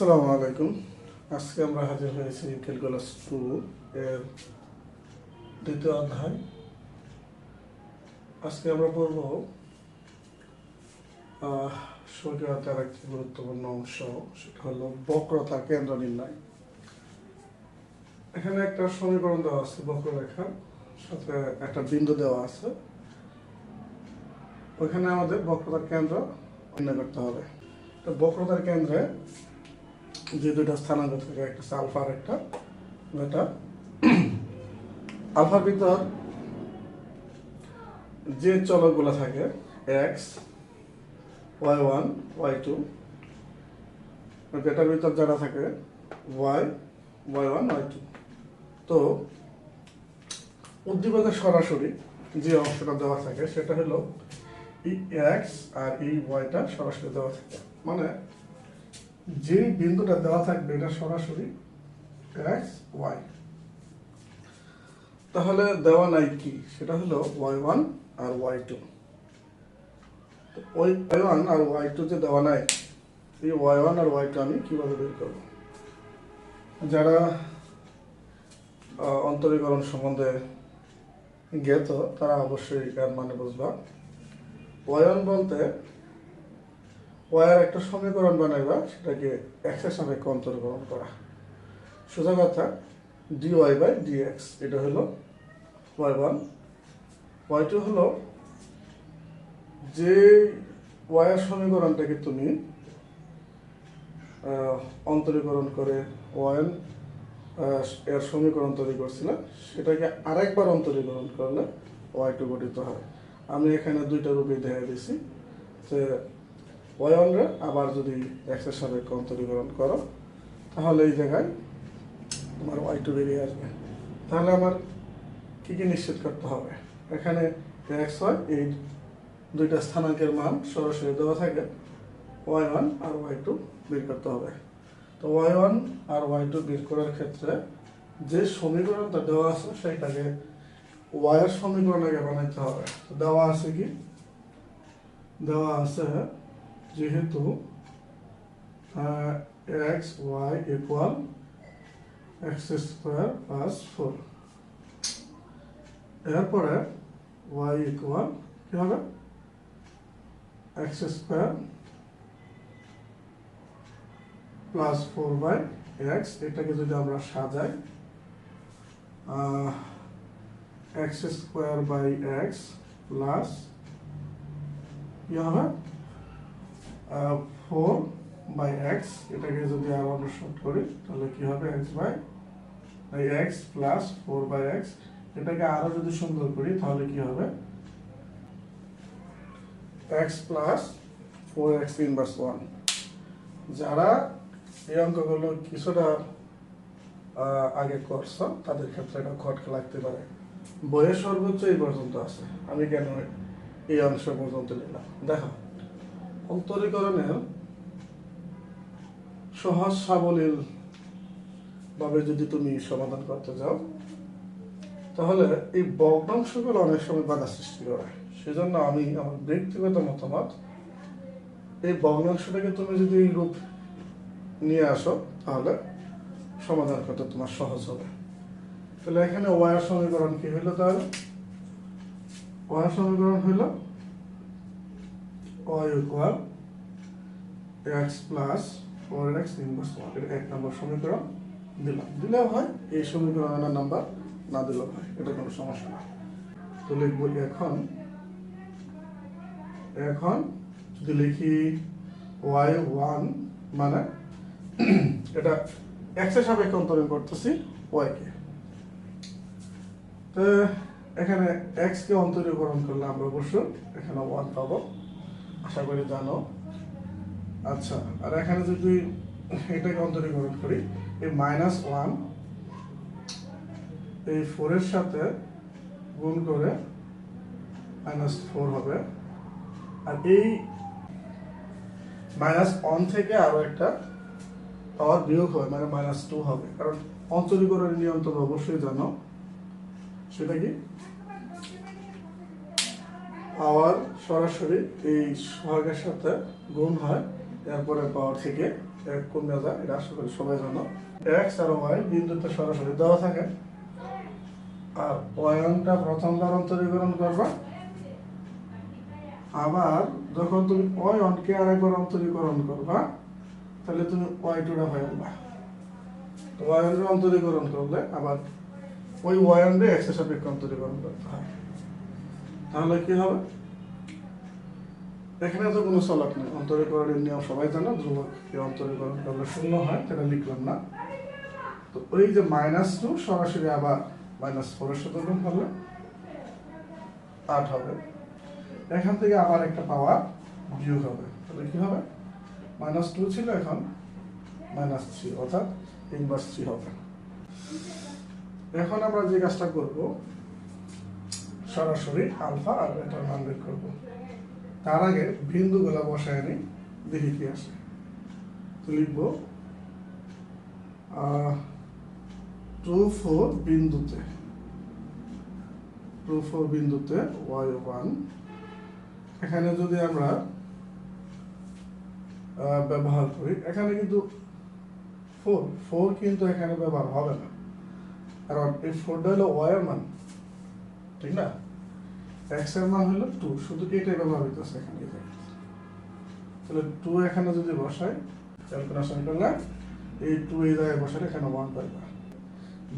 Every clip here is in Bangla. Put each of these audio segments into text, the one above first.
আসসালামু আলাইকুম। আজকে আমরা হাজির হয়েছি ক্যালকুলাস টু এর দ্বিতীয় অধ্যায়। আজকে আমরা পড়ব আহ, একটি গুরুত্বপূর্ণ অংশ সেটা হলো বক্রতা কেন্দ্র নির্ণয়। এখানে একটা সমীকরণ দেওয়া আছে বক্ররেখা সাথে একটা বিন্দু দেওয়া আছে। ওইখানে আমাদের বক্রতার কেন্দ্র নির্ণয় করতে হবে। তো বক্রতার কেন্দ্রে যে দুটো স্থানাঙ্ক থাকে, একটা হচ্ছে আলফা আর একটা বেটা। আলফার ভিতর যে চলকগুলো থাকে X Y one Y two better ভিতর যারা থাকে Y Y one Y two তো উদ্দীপকের সরাসরি যে অংশটা দেওয়া থাকে, সেটা হলো ই এক্স আর ই ওয়াইটা সরাসরি দেওয়া থাকে। মানে যে বিন্দুটা দেওয়া থাকবে, এটা সরাসরি এক্স ওয়াই তাহলে দেওয়া নাই কি? সেটা হলো ওয়াই ওয়ান আর ওয়াই টু ওই ওয়াই ওয়ান আর ওয়াই টু যে দেওয়া নাই, এই ওয়াই ওয়ান আর ওয়াই টু আমি কীভাবে বের করব? যারা অন্তরীকরণ সম্বন্ধে জ্ঞাত, তারা অবশ্যই এর মানে বুঝবা। ওয়াই ওয়ান বলতে ওয়ার একটা সমীকরণ বানাইবা, সেটাকে এক্সের সাপেক্ষে অন্তর্করণ করা। সোজা কথা D Y by D X এটা হলো ওয়াই ওয়ান ওয়াই টু হলো যে ওয়ার সমীকরণটাকে তুমি অন্তরীকরণ করে ওয়ানের সমীকরণ তৈরি করছিলে, সেটাকে আরেকবার অন্তরীকরণ করলে ওয়াই টু গঠিত হয়। আমি এখানে দুইটা রূপে দেখা দিয়েছি যে ওয়াই আবার যদি এক্সের সাপেক্ষে অন্তরীকরণ করো, তাহলে এই জায়গায় তোমার ওয়াই টু বেরিয়ে আসবে। তাহলে আমার কী কী নিশ্চিত করতে হবে? এখানে এক্স ওয়াই এই দুইটা স্থানাঙ্কের মান সরাসরি দেওয়া থাকে ওয়াই ওয়ান আর ওয়াই টু বের করতে হবে। তো ওয়াই ওয়ান আর ওয়াই টু বের করার ক্ষেত্রে যে সমীকরণটা দেওয়া আছে, সেটাকে ওয়াইয়ের সমীকরণ আগে বানাইতে হবে। তো দেওয়া আছে কি? দেওয়া আছে যেহেতু X Y equal X square plus four. এরপরে ওয়াই ইকুয়াল কি হবে? X square plus four by X, এটাকে যদি আমরা সাজাই X square by X plus কি হবে? ফোর বাই এক্স এটাকে যদি আরও আমরা শর্ট করি, তাহলে কি হবে X by X plus four by X এটাকে আরও যদি সুন্দর করি, তাহলে কি হবে? X plus four X one যারা এই অঙ্কগুলো কিছুটা আগে করছ, তাদের ক্ষেত্রে এটা খটকা লাগতে পারে। বইয়ের সর্বোচ্চ এই পর্যন্ত আছে। আমি কেন এই অংশ পর্যন্ত নিলাম? দেখো অন্তরীকরণের সহজ সাবলীল ভাবে যদি তুমি সমাধান করতে যাও তাহলে এই ভগ্নাংশগুলো অনেক সময় বাধা সৃষ্টি করে। সেজন্য আমি আমার ব্যক্তিগত মতামত, এই ভগ্নাংশটাকে তুমি যদি এই রূপ নিয়ে আসো, তাহলে সমাধান করতে তোমার সহজ হবে। তাহলে এখানে ওয়ার সমীকরণ কি হইল তাহলে? ওয়ার সমীকরণ হইল y equal X plus four X inverse এটা এক নম্বর সমীকরণ দিলাম। দিলেও হয়, এই সমীকরণের নাম্বার না দিলেও হয়, এটা কোনো সমস্যা না। তো লিখব এখন এখন যদি লিখি ওয়াই ওয়ান মানে এটা এক্সের সাপেক্ষে অন্তরণ করতেছি ওয়াইকে তো এখানে এক্স কে অন্তরীকরণ করলে আমরা অবশ্য এখানে ওয়ান পাবো। আশা করি জানো। আচ্ছা আর এখানে যদি এটাকে অন্তরীকরণ করি, এই মাইনাস ওয়ান এই ফোরের সাথে গুণ করে মাইনাস ফোর হবে। আর এই মাইনাস ওয়ান থেকে আরও একটা পাওয়ার বিয়োগ হয় মানে মাইনাস টু হবে। কারণ অন্তরীকরণের নিয়ম তো অবশ্যই জানো। সেটা কি? পাওয়ার সরাসরি এই সহগের সাথে গুণ হয়, এরপরে পাওয়ার থেকে এক কমে যায়, এটা আশা করি সবাই জানো। এক্স আর ওয়াই বিন্দুতে সরাসরি দেওয়া থাকে। আর ওয়ানটা প্রথমবার অন্তরীকরণ করবা। আবার যখন তুমি ওয়াই ওয়ানকে আরেকবার অন্তরীকরণ করবা, তাহলে তুমি ওয়াই টুটা তো ওয়াই ওয়ানকে অন্তরীকরণ করলে আবার ওই ওয়াই ওয়ানকে এক্সের সাপেক্ষে অন্তরীকরণ করতে হয়। তাহলে কি হবে? এখানে তো কোনো চলক নেই। অন্তরীকরণের নিয়ম সবাই জানো ধ্রুবককে অন্তরীকরণ করলে শূন্য হয়, সেটা লিখলাম না। তো ওই যে মাইনাস টু সরাসরি আবার মাইনাস ফোরের সাথে গুণ করলে আট হবে। এখান থেকে আবার একটা পাওয়ার বিয়োগ হবে। তাহলে কি হবে? মাইনাস টু ছিল, এখন মাইনাস থ্রি অর্থাৎ ইনভার্স থ্রি হবে। এখন আমরা যে কাজটা করব সরাসরি আলফা আর বেটার মান বের করব। তার আগে বিন্দুগুলা বসায় নি দেখি কি আসে তো লিখব টু ফোর বিন্দুতে, টু ফোর বিন্দুতে ওয়াই ওয়ান। এখানে যদি আমরা ব্যবহার করি, এখানে কিন্তু ফোর ফোর কিন্তু এখানে ব্যবহার হবে না। কারণ এই ফোরটা হলো ওয়াই মান। ঠিক না? এক্সের মান হলো টু শুধু এটাই ব্যবহার হইতেছে এখানে তাহলে টু এখানে যদি বসাই ক্যালকুলেশন করলে এই টু এই জায়গায় বসালে এখানে ওয়ান পাইবা।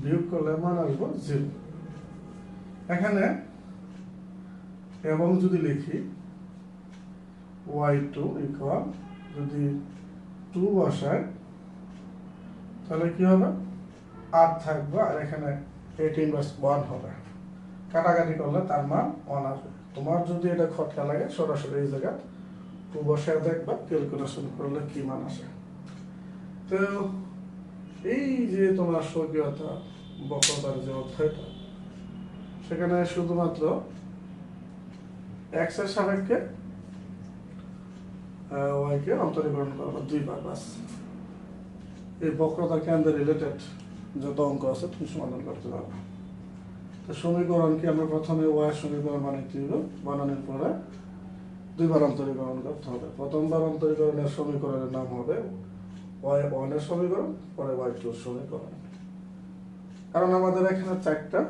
বিয়োগ করলে মান আসব জিরো এখানে এবং যদি লিখি ওয়াই টু ইকুয়াল যদি টু বসায় তাহলে কি হবে? আট থাকবে, আর এখানে এইট ইনভার্স ওয়ান হবে। কাটাকাটি করলে তার মান ওয়ান আসবে। তোমার যদি এটা খটকা লাগে, সরাসরি এই জায়গা বসে দেখবা ক্যালকুলেশন করলে কি মান আসে। তো এই যে তোমার স্বকীয়তা, বক্রতার যে অধ্যায়টা, সেখানে শুধুমাত্র এক্সের সাপেক্ষে ওয়াইকে অন্তরীকরণ করবা দুইবার বাস। এই বক্রতার কেন্দ্রে রিলেটেড যত অঙ্ক আছে, তুমি সমাধান করতে পারবে। তো সমীকরণকে আমরা প্রথমে ওয়াই সমীকরণ বানাইতে হবে বানানোর পরে দুইবার অন্তরীকরণ করতে হবে। প্রথমবার অন্তরীকরণের সমীকরণের নাম হবে ওয়াই ওয়ানের সমীকরণ, পরে ওয়াই টুর সমীকরণ। কারণ আমাদের এখানে চারটা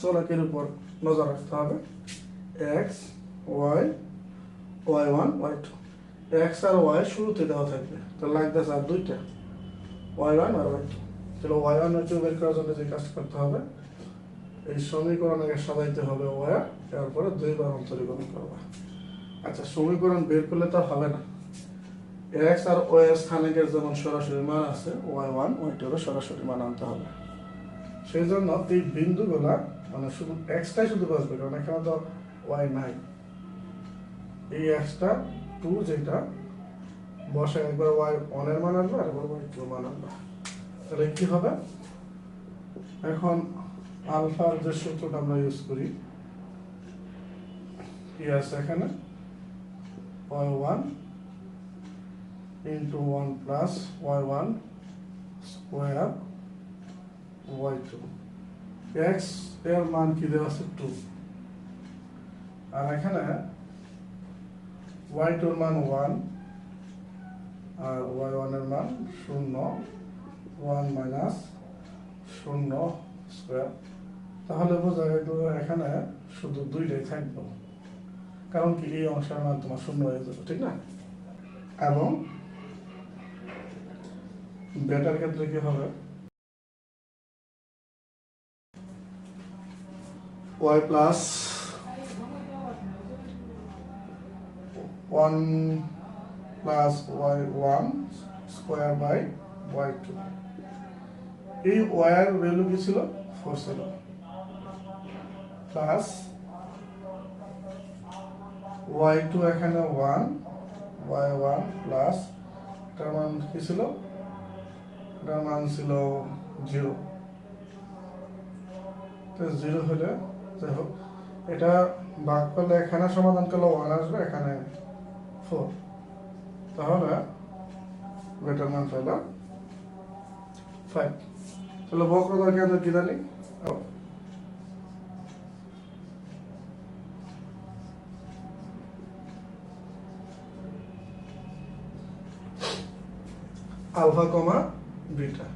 চলকের উপর নজর রাখতে হবে। X Y Y one Y two X আর ওয়াই শুরুতে দেওয়া থাকবে। তো লাগতেছে আর দুইটা। ওয়াই ওয়ান আর ওয়াই টু তাহলে ওয়াই ওয়ান ওয়াই টু বের করার জন্য যে কাজ করতে হবে এই সমীকরণকে সাজাইতে হবে ওয়াই তারপরে দুইবার অন্তরীকরণ করবা। আচ্ছা সমীকরণ বের করলে তো হবে না। এক্স আর ওয়াই এর স্থানিকের যেমন সরাসরি মান আছে, ওয়াই ওয়ান, ওয়াই টুরও সরাসরি মান আনতে হবে। সেই জন্য এই বিন্দুগুলা মানে শুধু এক্সটাই শুধু বসবে কারণ এখানে তো ওয়াই নাই। এই এক্সটা টু যেটা, বসে একবার ওয়াই ওয়ানের মান আনবে আর একবার ওয়াই টু মান আনবে। তাহলে কি হবে? এখন আলফার যে সূত্রটা আমরা ইউজ করি, কি আছে এখানে? Y one into one plus Y one square Y two এক্সের মান কি দেওয়া আছে? টু আর এখানে ওয়াই টুর মান ওয়ান আর ওয়াই ওয়ানের মান শূন্য ওয়ান মাইনাস শূন্য স্কোয়ার তাহলে বোঝা গেল এখানে শুধু দুইটাই থাকবে। কারণ কি? এই অংশের মান তোমার শূন্য হয়ে যাবে, ঠিক না? এবং বেটার ক্ষেত্রে কি হবে? Y plus one plus Y one square by Y two এই ওয়ার ভ্যালু কি ছিল? ফোর ছিল। প্লাস ওয়াই টু এখানে ওয়ান ওয়াই ওয়ান প্লাস এটার মান কি ছিল? এটার মান ছিল জিরো তো জিরো হলে যাই হোক এটা ভাগ করলে এখানে সমাধান করলে ওয়ান আসবে, এখানে ফোর তাহলে বেটার মান পেলাম ফাইভ তাহলে বক্রতার কেন্দ্র কি জানি ও, আলফা কমা বিটা।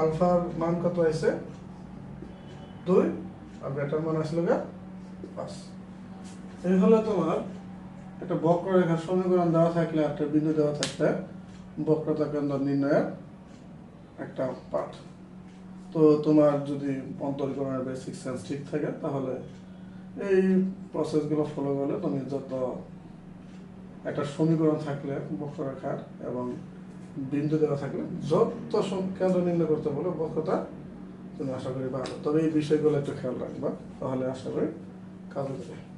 আলফার মান কত আছে দুই, আর বেটার মান আসলে পাঁচ। এই হলো তোমার একটা বক্ররেখার সমীকরণ দেওয়া থাকলে একটা বিন্দু দেওয়া থাকলে বক্রতা কেন্দ্র নির্ণয়ের একটা পাঠ। তো তোমার যদি অন্তরীকরণের বেসিক সেন্স ঠিক থাকে, তাহলে এই প্রসেসগুলো ফলো করলে তুমি যত একটা সমীকরণ থাকলে বক্ররেখার এবং বিন্দু দেওয়া থাকলে যত কেন্দ্র নির্ণয় করতে বলে বক্রতা তুমি আশা করি পারো তবে এই বিষয়গুলো একটু খেয়াল রাখবা, তাহলে আশা করি কাজ দেবে।